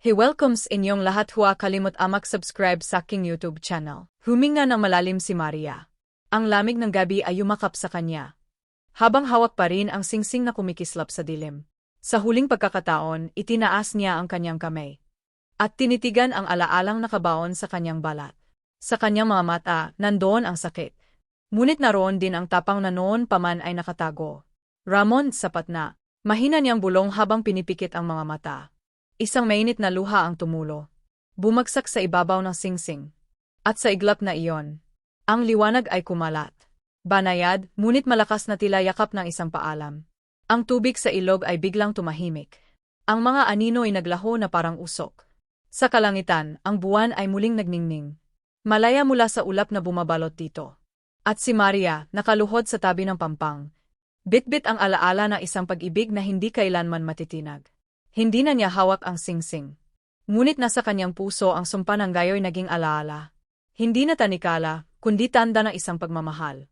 He welcomes inyong lahat huwa kalimot amak subscribe sa aking YouTube channel. Huminga ng malalim si Maria. Ang lamig ng gabi ay yumakap sa kanya. Habang hawak pa rin ang singsing na kumikislap sa dilim. Sa huling pagkakataon, itinaas niya ang kanyang kamay. At tinitigan ang alaalang nakabaon sa kanyang balat. Sa kanyang mga mata, nandoon ang sakit. Ngunit naroon din ang tapang na noon pa man ay nakatago. Ramon, sapat na. Mahina niyang bulong habang pinipikit ang mga mata. Isang mainit na luha ang tumulo. Bumagsak sa ibabaw ng singsing. At sa iglap na iyon, ang liwanag ay kumalat. Banayad, ngunit malakas na tila yakap ng isang paalam. Ang tubig sa ilog ay biglang tumahimik. Ang mga anino ay naglaho na parang usok. Sa kalangitan, ang buwan ay muling nagningning. Malaya mula sa ulap na bumabalot dito. At si Maria, nakaluhod sa tabi ng pampang. Bitbit ang alaala ng isang pag-ibig na hindi kailanman matitinag. Hindi na niya hawak ang singsing. Ngunit nasa kanyang puso ang sumpa ng gayo'y naging alaala. Hindi na tanikala, kundi tanda ng isang pagmamahal.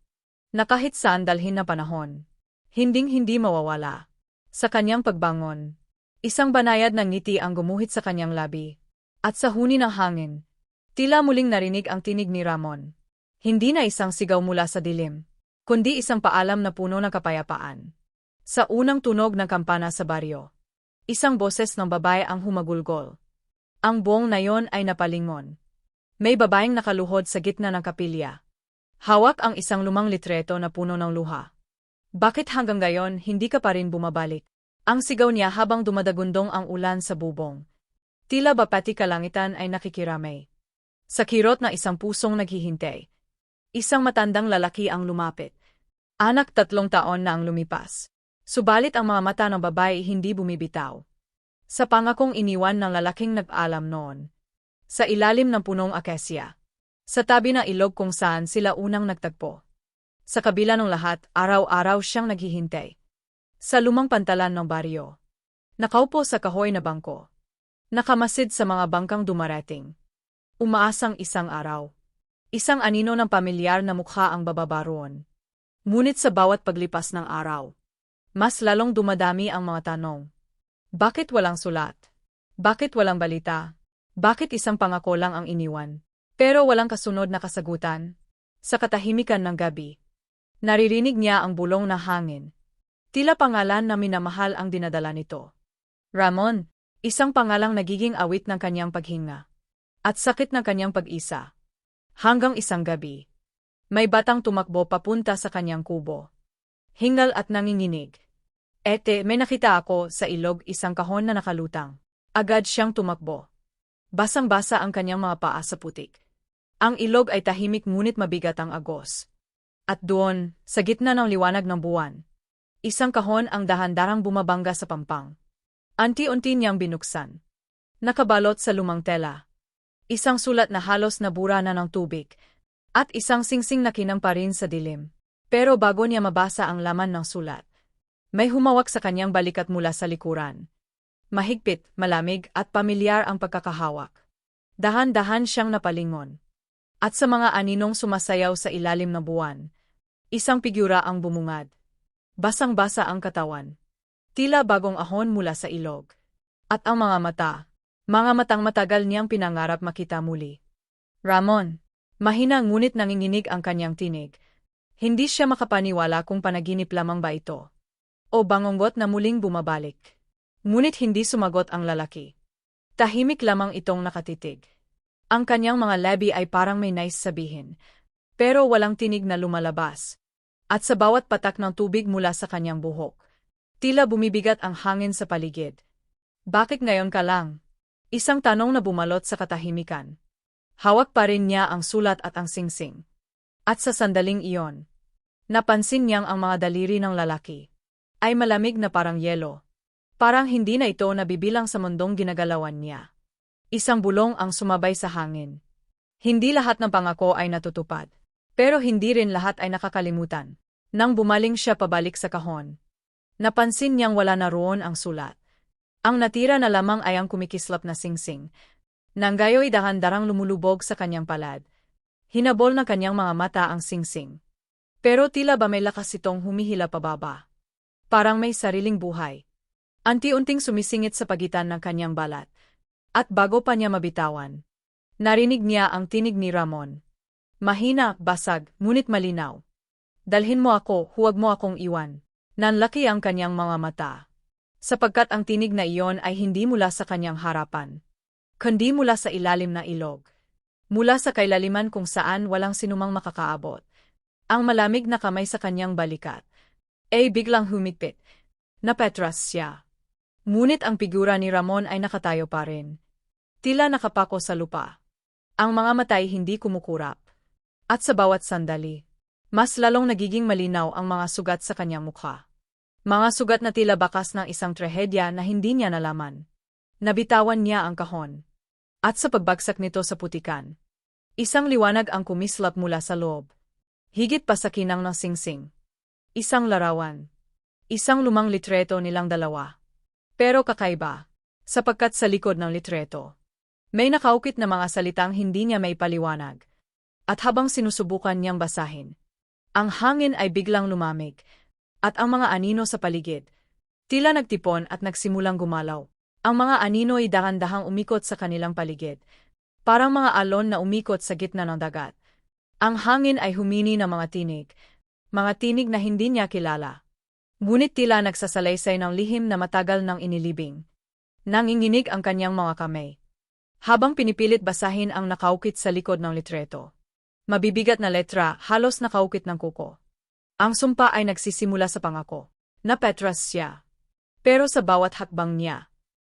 Na kahit saan na panahon, hinding-hindi mawawala. Sa kanyang pagbangon, isang banayad ng ngiti ang gumuhit sa kanyang labi. At sa huni ng hangin, tila muling narinig ang tinig ni Ramon. Hindi na isang sigaw mula sa dilim, kundi isang paalam na puno ng kapayapaan. Sa unang tunog ng kampana sa baryo, Isang boses ng babae ang humagulgol. Ang buong na yon ay napalingon. May babaeng nakaluhod sa gitna ng kapilya. Hawak ang isang lumang litreto na puno ng luha. Bakit hanggang gayon hindi ka pa rin bumabalik? Ang sigaw niya habang dumadagundong ang ulan sa bubong. Tila ba pati kalangitan ay nakikiramay. Sa kirot na isang pusong naghihintay. Isang matandang lalaki ang lumapit. Anak tatlong taon na ang lumipas. Subalit ang mga mata ng babae hindi bumibitaw. Sa pangakong iniwan ng lalaking nag-alam noon. Sa ilalim ng punong akesya. Sa tabi ng ilog kung saan sila unang nagtagpo. Sa kabila ng lahat, araw-araw siyang naghihintay. Sa lumang pantalan ng baryo. Nakaupo sa kahoy na bangko. Nakamasid sa mga bangkang dumarating. Umaasang isang araw. Isang anino ng pamilyar na mukha ang bababaroon. Ngunit sa bawat paglipas ng araw, mas lalong dumadami ang mga tanong. Bakit walang sulat? Bakit walang balita? Bakit isang pangako lang ang iniwan? Pero walang kasunod na kasagutan? Sa katahimikan ng gabi, naririnig niya ang bulong na hangin. Tila pangalan na minamahal ang dinadala nito. Ramon, isang pangalang nagiging awit ng kanyang paghinga. At sakit ng kanyang pag-isa. Hanggang isang gabi, may batang tumakbo papunta sa kanyang kubo hingal at nanginginig. Ete, may nakita ako sa ilog isang kahon na nakalutang. Agad siyang tumakbo. Basang-basa ang kanyang mga paa sa putik. Ang ilog ay tahimik ngunit mabigat ang agos. At doon, sa gitna ng liwanag ng buwan, isang kahon ang dahan-darang bumabangga sa pampang. Anti-unti niyang binuksan. Nakabalot sa lumang tela. Isang sulat na halos nabura na ng tubig. At isang singsing na kinang pa rin sa dilim. Pero bago niya mabasa ang laman ng sulat, may humawak sa kanyang balikat mula sa likuran. Mahigpit, malamig at pamilyar ang pagkakahawak. Dahan-dahan siyang napalingon. At sa mga aninong sumasayaw sa ilalim ng buwan, isang figura ang bumungad. Basang-basa ang katawan. Tila bagong ahon mula sa ilog. At ang mga mata, mga matang matagal niyang pinangarap makita muli. Ramon, mahina ngunit nanginginig ang kanyang tinig hindi siya makapaniwala kung panaginip lamang ba ito. O bangonggot na muling bumabalik. Ngunit hindi sumagot ang lalaki. Tahimik lamang itong nakatitig. Ang kanyang mga labi ay parang may nice sabihin. Pero walang tinig na lumalabas. At sa bawat patak ng tubig mula sa kanyang buhok, tila bumibigat ang hangin sa paligid. Bakit ngayon ka lang? Isang tanong na bumalot sa katahimikan. Hawak pa rin niya ang sulat at ang singsing. At sa sandaling iyon, napansin niyang ang mga daliri ng lalaki ay malamig na parang yelo. Parang hindi na ito nabibilang sa mundong ginagalawan niya. Isang bulong ang sumabay sa hangin. Hindi lahat ng pangako ay natutupad. Pero hindi rin lahat ay nakakalimutan. Nang bumaling siya pabalik sa kahon, napansin niyang wala na roon ang sulat. Ang natira na lamang ay ang kumikislap na singsing. Nang gayo'y dahan-darang lumulubog sa kanyang palad. Hinabol na kanyang mga mata ang singsing. Pero tila ba may lakas itong humihila pababa. Parang may sariling buhay. Anti-unting sumisingit sa pagitan ng kanyang balat. At bago pa niya mabitawan, narinig niya ang tinig ni Ramon. Mahina, basag, ngunit malinaw. Dalhin mo ako, huwag mo akong iwan. Nanlaki ang kanyang mga mata. Sapagkat ang tinig na iyon ay hindi mula sa kanyang harapan. Kundi mula sa ilalim na ilog. Mula sa kailaliman kung saan walang sinumang makakaabot. Ang malamig na kamay sa kanyang balikat. Ay biglang humigpit. Napetras siya. Ngunit ang figura ni Ramon ay nakatayo pa rin. Tila nakapako sa lupa. Ang mga matay hindi kumukurap. At sa bawat sandali, mas lalong nagiging malinaw ang mga sugat sa kanyang mukha. Mga sugat na tila bakas ng isang trahedya na hindi niya nalaman. Nabitawan niya ang kahon. At sa pagbagsak nito sa putikan, isang liwanag ang kumislap mula sa loob. Higit pa sa kinang ng singsing. Isang larawan. Isang lumang litreto nilang dalawa. Pero kakaiba, sapagkat sa likod ng litreto, may nakaukit na mga salitang hindi niya may paliwanag. At habang sinusubukan niyang basahin, ang hangin ay biglang lumamig, at ang mga anino sa paligid. Tila nagtipon at nagsimulang gumalaw. Ang mga anino ay dahan-dahang umikot sa kanilang paligid. Parang mga alon na umikot sa gitna ng dagat. Ang hangin ay humini ng mga tinig. Mga tinig na hindi niya kilala. Ngunit tila nagsasalaysay ng lihim na matagal nang inilibing. Nanginginig ang kanyang mga kamay. Habang pinipilit basahin ang nakaukit sa likod ng litreto. Mabibigat na letra, halos nakaukit ng kuko. Ang sumpa ay nagsisimula sa pangako, na Petras siya. Pero sa bawat hakbang niya,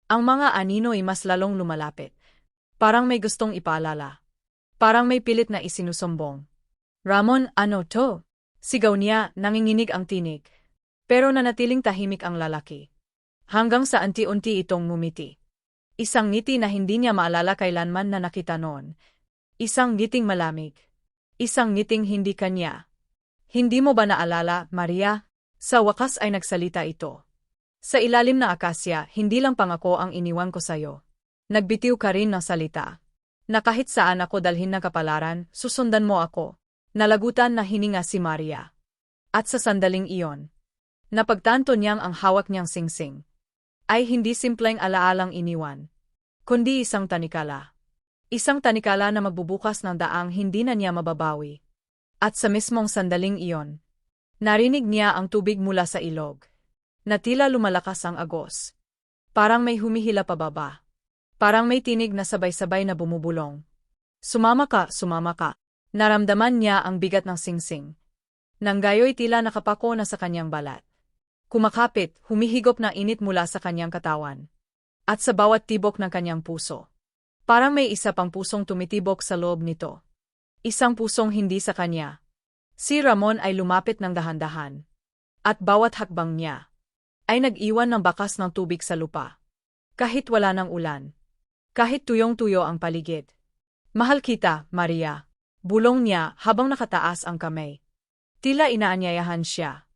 ang mga anino ay mas lalong lumalapit. Parang may gustong ipaalala. Parang may pilit na isinusumbong. Ramon, ano to? Sigaw niya, nanginginig ang tinig. Pero nanatiling tahimik ang lalaki. Hanggang sa anti-unti itong mumiti. Isang ngiti na hindi niya maalala kailanman na nakita noon. Isang ngiting malamig. Isang ngiting hindi kanya. Hindi mo ba naalala, Maria? Sa wakas ay nagsalita ito. Sa ilalim na akasya, hindi lang pangako ang iniwan ko sayo. Nagbitiw ka rin ng salita. Na kahit saan ako dalhin ng kapalaran, susundan mo ako. Nalagutan na hininga si Maria. At sa sandaling iyon, napagtanto niyang ang hawak niyang singsing. Ay hindi simpleng alaalang iniwan. Kundi isang tanikala. Isang tanikala na magbubukas ng daang hindi na niya mababawi. At sa mismong sandaling iyon, narinig niya ang tubig mula sa ilog. Na tila lumalakas ang agos. Parang may humihila pababa. Parang may tinig na sabay-sabay na bumubulong. Sumama ka, sumama ka. Naramdaman niya ang bigat ng singsing. Nang gayo'y tila nakapako na sa kanyang balat. Kumakapit, humihigop na init mula sa kanyang katawan. At sa bawat tibok ng kanyang puso. Parang may isa pang pusong tumitibok sa loob nito. Isang pusong hindi sa kanya. Si Ramon ay lumapit ng dahan-dahan. At bawat hakbang niya ay nag-iwan ng bakas ng tubig sa lupa. Kahit wala ng ulan. Kahit tuyong-tuyo ang paligid. Mahal kita, Maria. Bulong niya habang nakataas ang kamay. Tila inaanyayahan siya.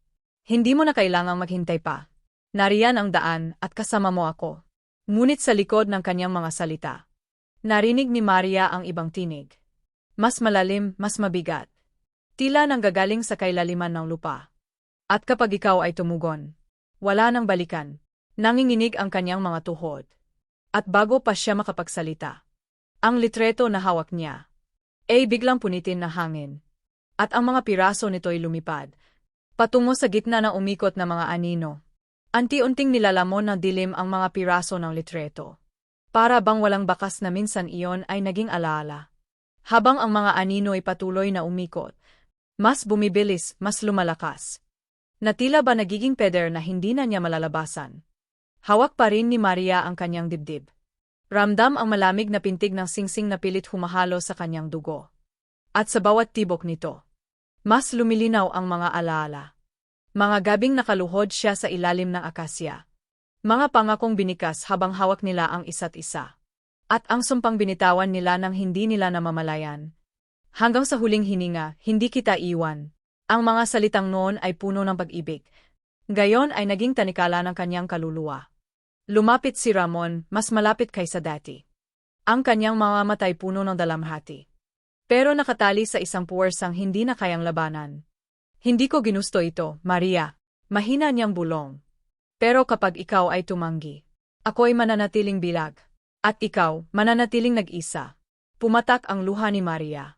Hindi mo na kailangang maghintay pa. Nariyan ang daan at kasama mo ako. Ngunit sa likod ng kanyang mga salita. Narinig ni Maria ang ibang tinig. Mas malalim, mas mabigat. Tila nang gagaling sa kailaliman ng lupa. At kapag ikaw ay tumugon, wala nang balikan. Nanginginig ang kanyang mga tuhod. At bago pa siya makapagsalita, ang litreto na hawak niya ay biglang punitin na hangin. At ang mga piraso nito'y lumipad. Patungo sa gitna ng umikot na mga anino. Anti-unting nilalamon ng dilim ang mga piraso ng litreto. Para bang walang bakas na minsan iyon ay naging alaala. Habang ang mga anino ay patuloy na umikot, mas bumibilis, mas lumalakas. Natila ba nagiging peder na hindi na niya malalabasan? Hawak pa rin ni Maria ang kanyang dibdib. Ramdam ang malamig na pintig ng singsing na pilit humahalo sa kanyang dugo. At sa bawat tibok nito, mas lumilinaw ang mga alaala. Mga gabing nakaluhod siya sa ilalim ng akasya. Mga pangakong binikas habang hawak nila ang isa't isa. At ang sumpang binitawan nila nang hindi nila namamalayan. Hanggang sa huling hininga, hindi kita iwan. Ang mga salitang noon ay puno ng pag-ibig. Gayon ay naging tanikala ng kanyang kaluluwa. Lumapit si Ramon, mas malapit kaysa dati. Ang kanyang mga matay puno ng dalamhati. Pero nakatali sa isang puwersang hindi na kayang labanan. Hindi ko ginusto ito, Maria. Mahina niyang bulong. Pero kapag ikaw ay tumanggi, ako'y mananatiling bilag. At ikaw, mananatiling nag-isa. Pumatak ang luha ni Maria.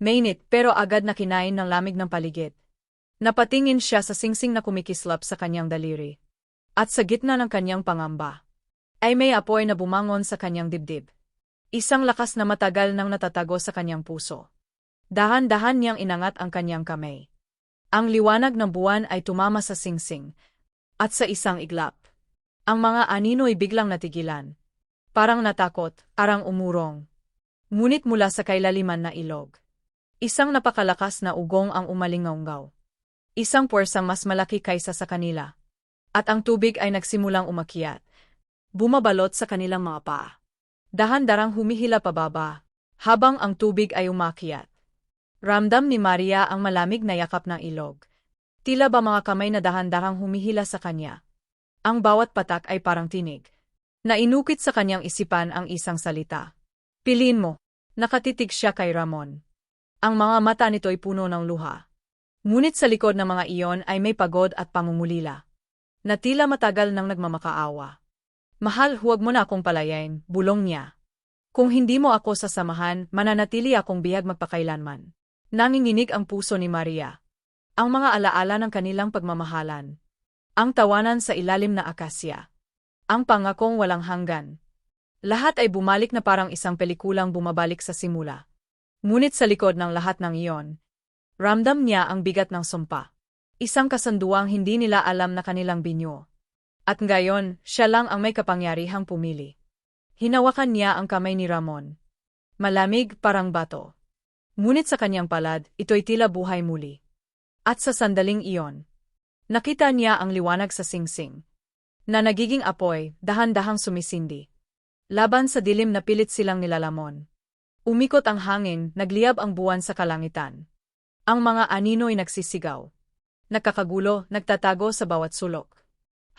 Mainit pero agad na kinain ng lamig ng paligid. Napatingin siya sa singsing na kumikislap sa kanyang daliri. At sa gitna ng kanyang pangamba, ay may apoy na bumangon sa kanyang dibdib. Isang lakas na matagal nang natatago sa kanyang puso. Dahan-dahan niyang inangat ang kanyang kamay. Ang liwanag ng buwan ay tumama sa singsing, at sa isang iglap. Ang mga anino ay biglang natigilan. Parang natakot, arang umurong. Ngunit mula sa kailaliman na ilog. Isang napakalakas na ugong ang umalingaunggaw. Isang puwersang mas malaki kaysa sa kanila. At ang tubig ay nagsimulang umakyat. Bumabalot sa kanilang mga paa. Dahan-darang humihila pababa, habang ang tubig ay umakyat. Ramdam ni Maria ang malamig na yakap ng ilog. Tila ba mga kamay na dahan-darang humihila sa kanya. Ang bawat patak ay parang tinig. Nainukit sa kanyang isipan ang isang salita. Piliin mo. Nakatitig siya kay Ramon. Ang mga mata nito ay puno ng luha. Ngunit sa likod ng mga iyon ay may pagod at pamumulila. Na tila matagal nang nagmamakaawa. Mahal, huwag mo na akong palayain, bulong niya. Kung hindi mo ako sasamahan, mananatili akong bihag magpakailanman. Nanginginig ang puso ni Maria. Ang mga alaala ng kanilang pagmamahalan. Ang tawanan sa ilalim na akasya. Ang pangakong walang hanggan. Lahat ay bumalik na parang isang pelikulang bumabalik sa simula. Ngunit sa likod ng lahat ng iyon, Ramdam niya ang bigat ng sumpa. Isang kasanduang hindi nila alam na kanilang binyo. At ngayon, siya lang ang may kapangyarihang pumili. Hinawakan niya ang kamay ni Ramon. Malamig parang bato. Ngunit sa kanyang palad, ito'y tila buhay muli. At sa sandaling iyon, nakita niya ang liwanag sa singsing. Na nagiging apoy, dahan-dahang sumisindi. Laban sa dilim na pilit silang nilalamon. Umikot ang hangin, nagliyab ang buwan sa kalangitan. Ang mga anino ay nagsisigaw. Nakakagulo, nagtatago sa bawat sulok.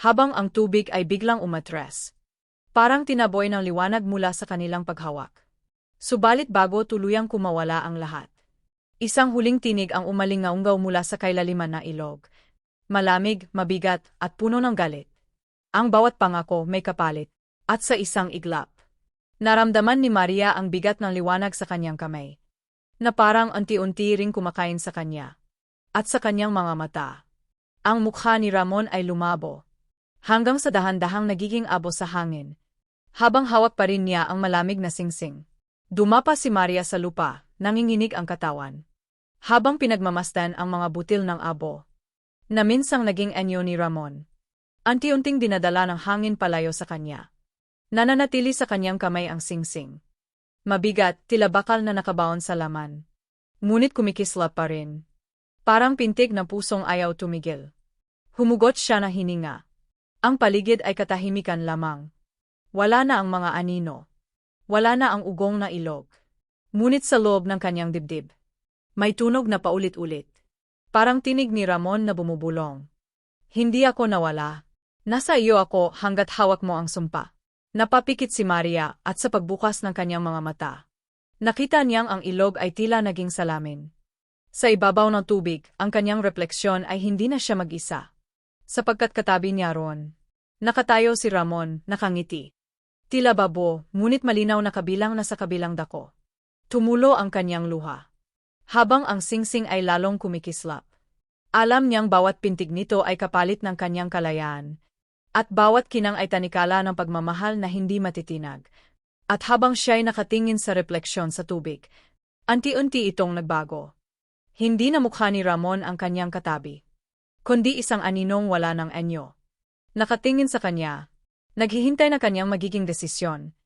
Habang ang tubig ay biglang umatres. Parang tinaboy ng liwanag mula sa kanilang paghawak. Subalit bago tuluyang kumawala ang lahat. Isang huling tinig ang umalingaunggaw mula sa kailaliman na ilog. Malamig, mabigat, at puno ng galit. Ang bawat pangako may kapalit. At sa isang iglap. Naramdaman ni Maria ang bigat ng liwanag sa kanyang kamay na parang unti-unti ring kumakain sa kanya. At sa kanyang mga mata. Ang mukha ni Ramon ay lumabo. Hanggang sa dahan-dahang nagiging abo sa hangin. Habang hawak pa rin niya ang malamig na singsing. Dumapa si Maria sa lupa, nanginginig ang katawan. Habang pinagmamasdan ang mga butil ng abo. Na minsang naging anyo ni Ramon. Anti-unting dinadala ng hangin palayo sa kanya. Nananatili sa kanyang kamay ang singsing. Mabigat, tila bakal na nakabaon sa laman. Ngunit kumikisla pa rin. Parang pintig na pusong ayaw tumigil. Humugot siya na hininga. Ang paligid ay katahimikan lamang. Wala na ang mga anino. Wala na ang ugong na ilog. Ngunit sa loob ng kanyang dibdib. May tunog na paulit-ulit. Parang tinig ni Ramon na bumubulong. Hindi ako nawala. Nasa iyo ako hanggat hawak mo ang sumpa. Napapikit si Maria at sa pagbukas ng kanyang mga mata. Nakita niyang ang ilog ay tila naging salamin. Sa ibabaw ng tubig, ang kanyang refleksyon ay hindi na siya mag-isa. Sapagkat katabi niya ron. Nakatayo si Ramon, nakangiti. Tila babo, ngunit malinaw na kabilang na sa kabilang dako. Tumulo ang kanyang luha. Habang ang singsing ay lalong kumikislap. Alam niyang bawat pintig nito ay kapalit ng kanyang kalayaan, at bawat kinang ay tanikala ng pagmamahal na hindi matitinag. At habang siya'y nakatingin sa refleksyon sa tubig, anti-unti itong nagbago. Hindi na mukha ni Ramon ang kanyang katabi, kundi isang aninong wala ng anyo. Nakatingin sa kanya, naghihintay na kanyang magiging desisyon,